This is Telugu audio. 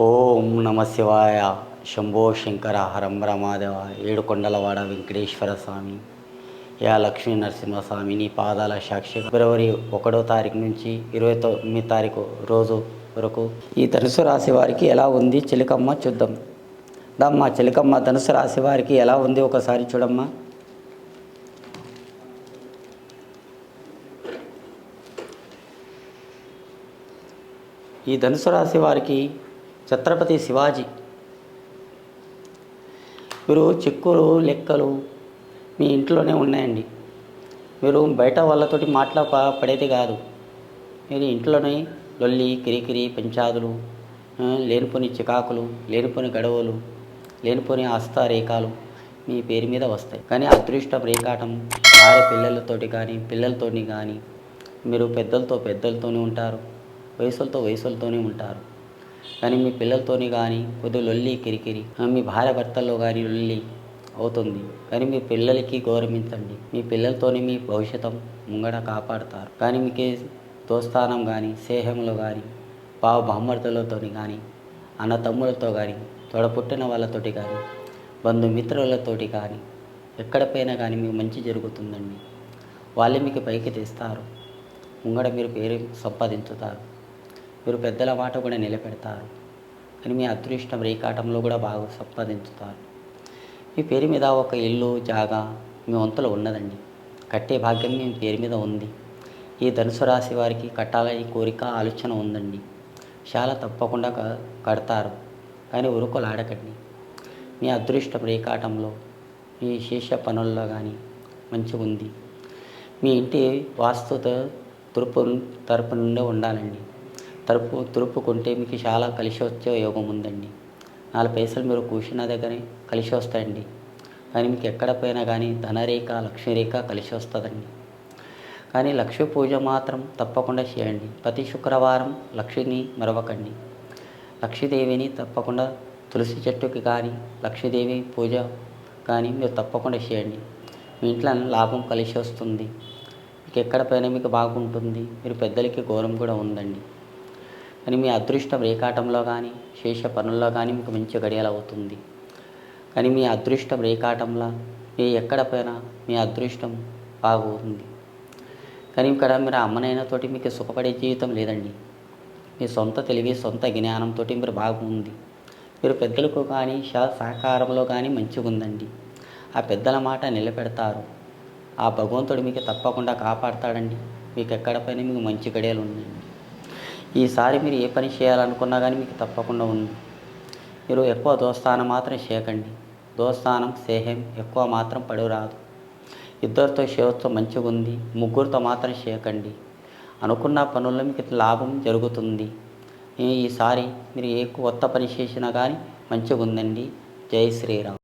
ఓం నమ శివాయ. శంభో శంకర హరం రమాదేవ ఏడుకొండలవాడ వెంకటేశ్వర స్వామి. యా లక్ష్మీ నరసింహస్వామి నీ పాదాల సాక్షి. ఫిబ్రవరి ఒకటో తారీఖు నుంచి ఇరవై తొమ్మిది తారీఖు రోజు వరకు ఈ ధనుసు రాశి వారికి ఎలా ఉంది? చిలకమ్మ చూద్దాం. దమ్మా చిలకమ్మ ధనుసు రాశి వారికి ఎలా ఉంది ఒకసారి చూడమ్మా. ఈ ధనుసు రాశి వారికి ఛత్రపతి శివాజీ. మీరు చెక్కులు లెక్కలు మీ ఇంట్లోనే ఉన్నాయండి. మీరు బయట వాళ్ళతోటి మాట్లా పడేది కాదు. మీరు ఇంట్లోనే లొల్లి కిరికిరి పెంచాదులు లేనిపోని చికాకులు లేనిపోని గడవలు లేనిపోని హస్తరేఖాలు మీ పేరు మీద వస్తాయి. కానీ అదృష్ట రేఖాటం భార్య పిల్లలతోటి కానీ పిల్లలతోని కానీ మీరు పెద్దలతో పెద్దలతోనే ఉంటారు. వయసులతో వయసులతోనే ఉంటారు. కానీ మీ పిల్లలతోని కానీ కొద్దిగా లొల్లి కిరికిరి మీ భార్య భర్తల్లో కానీ లొల్లి అవుతుంది. కానీ మీ పిల్లలకి గౌరవించండి. మీ పిల్లలతోని మీ భవిష్యత్తు ముంగడ కాపాడుతారు. కానీ మీకు దోస్తానం కానీ స్నేహంలో కానీ పావ బామ్మర్తులతోని కానీ అన్న తమ్ములతో కానీ తోడపుట్టిన వాళ్ళతోటి కానీ బంధుమిత్రులతోటి కానీ ఎక్కడ పోయినా కానీ మీకు మంచి జరుగుతుందండి. వాళ్ళే మీకు పైకి తెస్తారు. ముంగడ మీరు పేరు సంపాదించుతారు. మీరు పెద్దల మాట కూడా నిలబెడతారు. కానీ మీ అదృష్టం రేకాటంలో కూడా బాగా సంపాదించుతారు. మీ పేరు మీద ఒక ఇల్లు జాగా మీ వంతులో ఉన్నదండి. కట్టే భాగ్యం మీ పేరు మీద ఉంది. ఈ ధనుసు రాశి వారికి కట్టాలని కోరిక ఆలోచన ఉందండి. చాలా తప్పకుండా కడతారు. కానీ ఉరుకులు ఆడకండి మీ అదృష్టం రేకాటంలో మీ శేష పనుల్లో కానీ మంచిగా ఉంది. మీ ఇంటి వాస్తుత తూర్పు తరపు నుండే ఉండాలండి. తరుపు తురుపుకుంటే మీకు చాలా కలిసి వచ్చే యోగం ఉందండి. నాలుగు పైసలు మీరు కూర్చున్న దగ్గరే కలిసి వస్తాయండి కానీ మీకు ఎక్కడ పోయినా కానీ ధనరేఖ లక్ష్మీరేఖ కలిసి వస్తుందండి కానీ లక్ష్మీ పూజ మాత్రం తప్పకుండా చేయండి. ప్రతి శుక్రవారం లక్ష్మిని మరవకండి. లక్ష్మీదేవిని తప్పకుండా తులసి చెట్టుకి కానీ లక్ష్మీదేవి పూజ కానీ మీరు తప్పకుండా చేయండి. మీ ఇంట్లో లాభం కలిసి వస్తుంది మీకు ఎక్కడ పైన మీకు బాగుంటుంది. మీరు పెద్దలకి గౌరవం కూడా ఉందండి. కానీ మీ అదృష్టం రేకాటంలో కానీ శేష పనుల్లో కానీ మీకు మంచి గడియలు అవుతుంది. కానీ మీ అదృష్టం రేకాటంలో మీ ఎక్కడ పోయినా మీ అదృష్టం బాగుంది కానీ ఇక్కడ మీరు అమ్మనైనతోటి మీకు సుఖపడే జీవితం లేదండి. మీ సొంత తెలివి సొంత జ్ఞానంతో మీరు బాగుంది. మీరు పెద్దలకు కానీ సహ- సహకారంలో కానీ మంచిగా ఉందండి. ఆ పెద్దల మాట నిలబెడతారు. ఆ భగవంతుడు మీకు తప్పకుండా కాపాడతాడండి. మీకు ఎక్కడ పైన మీకు మంచి గడియలు ఉందండి ఈసారి మీరు ఏ పని చేయాలనుకున్నా కానీ మీకు తప్పకుండా ఉంది. మీరు ఎక్కువ దోస్తానం మాత్రం చేయకండి. దోస్తానం సేహం ఎక్కువ మాత్రం పడురాదు. ఇద్దరితో చేయవచ్చు మంచిగా ఉంది ముగ్గురితో మాత్రం చేయకండి. అనుకున్న పనుల్లో మీకు లాభం జరుగుతుంది. ఈసారి మీరు ఏ కొత్త పని చేసినా కానీ మంచిగా ఉందండి. జై శ్రీరామ్.